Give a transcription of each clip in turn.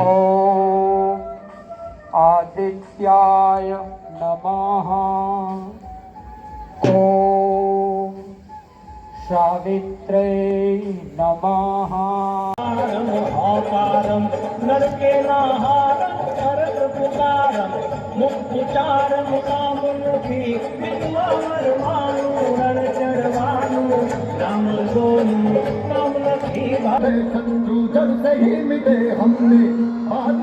ॐ आदित्याय नमः ॐ सावित्रे नमः अपारं नरकेनाहारं करतपुकारं मुक्तिचारं संजू जब से ही मिले हमने आज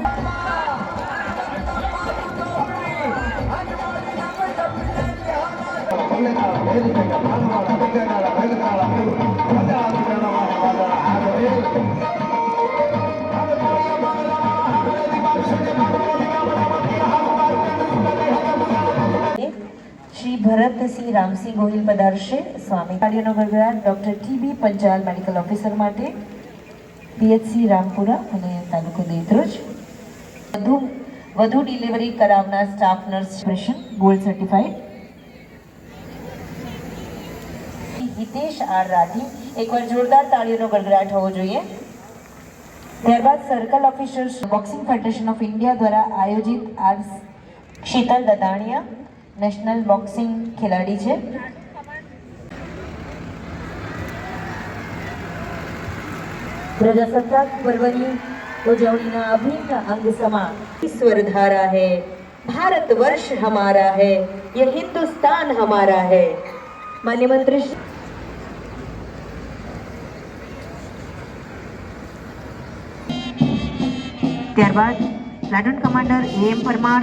શ્રી ભરતસિંહ રામસિંહ ગોહિલ પધારશે સ્વામી કાર્યનો ગરગડાટ doctor T B Panchal medical officer માટે પીએચસી રામપુરા અને તાલુકો દેત્રોજ વધુ વધુ ડિલિવરી કરાવનાર staff nurse operation gold certified Hitesh R Rathi, એકવાર જોરદાર તાળીઓનો ગડગડાટ હોવો જોઈએ. ત્યારબાદ circle officers boxing federation of India દ્વારા આયોજિત R Shital Dadaniya national boxing ખેલાડી છે. પ્રજાસત્તાક પર્વની ઉજવણીના અભિન્ન અંગ સમા ઈશ્વર ધારા હે, ભારત વર્ષ હમારા હે, યે હિન્દુસ્તાન હમારા હે. માન્ય મંત્રી ત્યારબાદ પ્લાટુન કમાન્ડર એમ પરમાર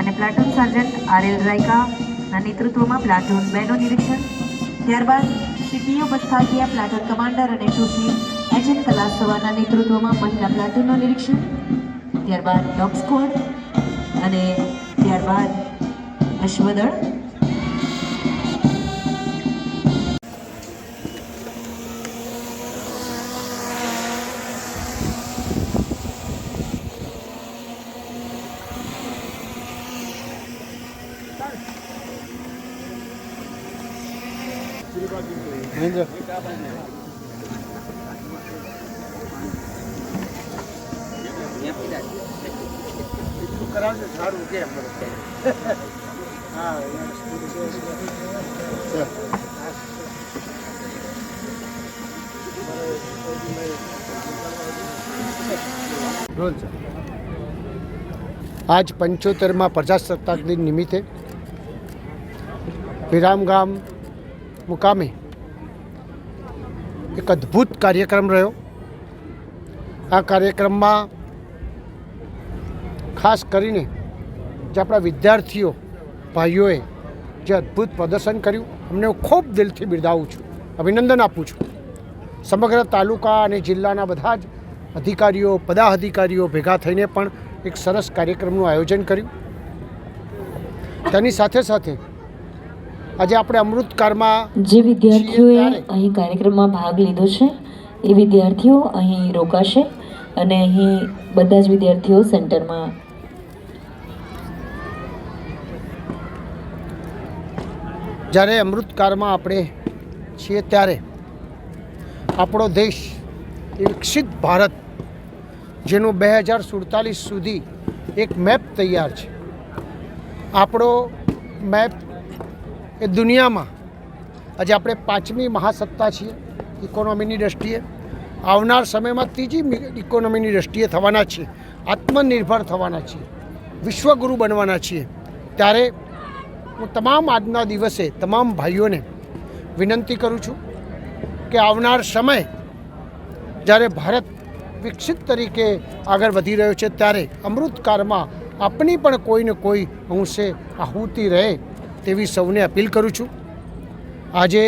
અને પ્લાટુન સાર્જક આર એલ રાયકાના નેતૃત્વમાં પ્લાટુન બેનું નિરીક્ષણ. ત્યારબાદ સીટીઓ બસ્તાગીયા પ્લાટુન કમાન્ડર અને સુશ્રી એચ એન કલાસવાના નેતૃત્વમાં મહિલા પ્લાટૂનનું નિરીક્ષણ ત્યારબાદ ડોગ સ્ક્વોડ અને ત્યારબાદ અશ્વદળ રોલ છે આજ પંચોતેરમાં પ્રજાસત્તાક દિન નિમિત્તે વિરામગામ મુકામે એક અદ્ભુત કાર્યક્રમ રહ્યો આ કાર્યક્રમમાં ખાસ કરીને જે આપણા વિદ્યાર્થીઓ ભાઈઓએ જે અદ્ભુત પ્રદર્શન કર્યું અમને હું ખૂબ દિલથી બિરદાવું છું અભિનંદન આપું છું. સમગ્ર તાલુકા અને જિલ્લાના બધા જ અધિકારીઓ પદાધિકારીઓ ભેગા થઈને પણ એક સરસ કાર્યક્રમનું આયોજન કર્યું. તેની સાથે સાથે આજે આપણે અમૃતકાળમાં જે વિદ્યાર્થીઓએ અહીં કાર્યક્રમમાં ભાગ લીધો છે એ વિદ્યાર્થીઓ અહીં રોકાશે અને અહીં બધા જ વિદ્યાર્થીઓ સેન્ટરમાં જ્યારે અમૃતકાળમાં આપણે છીએ ત્યારે આપણો દેશ વિકસિત ભારત, જેનું બે હજાર સુડતાલીસ સુધી એક મેપ તૈયાર છે. આપણો મેપ એ દુનિયામાં આજે આપણે પાંચમી મહાસત્તા છીએ ઇકોનોમીની દ્રષ્ટિએ. આવનાર સમયમાં ત્રીજી ઇકોનોમીની દ્રષ્ટિએ થવાના છીએ, આત્મનિર્ભર થવાના છીએ, વિશ્વગુરુ બનવાના છીએ. ત્યારે હું તમામ આજના દિવસે તમામ ભાઈઓને વિનંતી કરું છું કે આવનાર સમય જ્યારે ભારત વિકસિત તરીકે આગળ વધી રહ્યો છે, ત્યારે અમૃતકાળમાં આપણી પણ કોઈને કોઈ અંશે આહુતિ રહે તેવી સૌને અપીલ કરું છું. આજે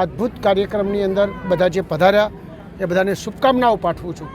અદ્ભુત કાર્યક્રમની અંદર બધા જે પધાર્યા, એ બધાને શુભકામનાઓ પાઠવું છું.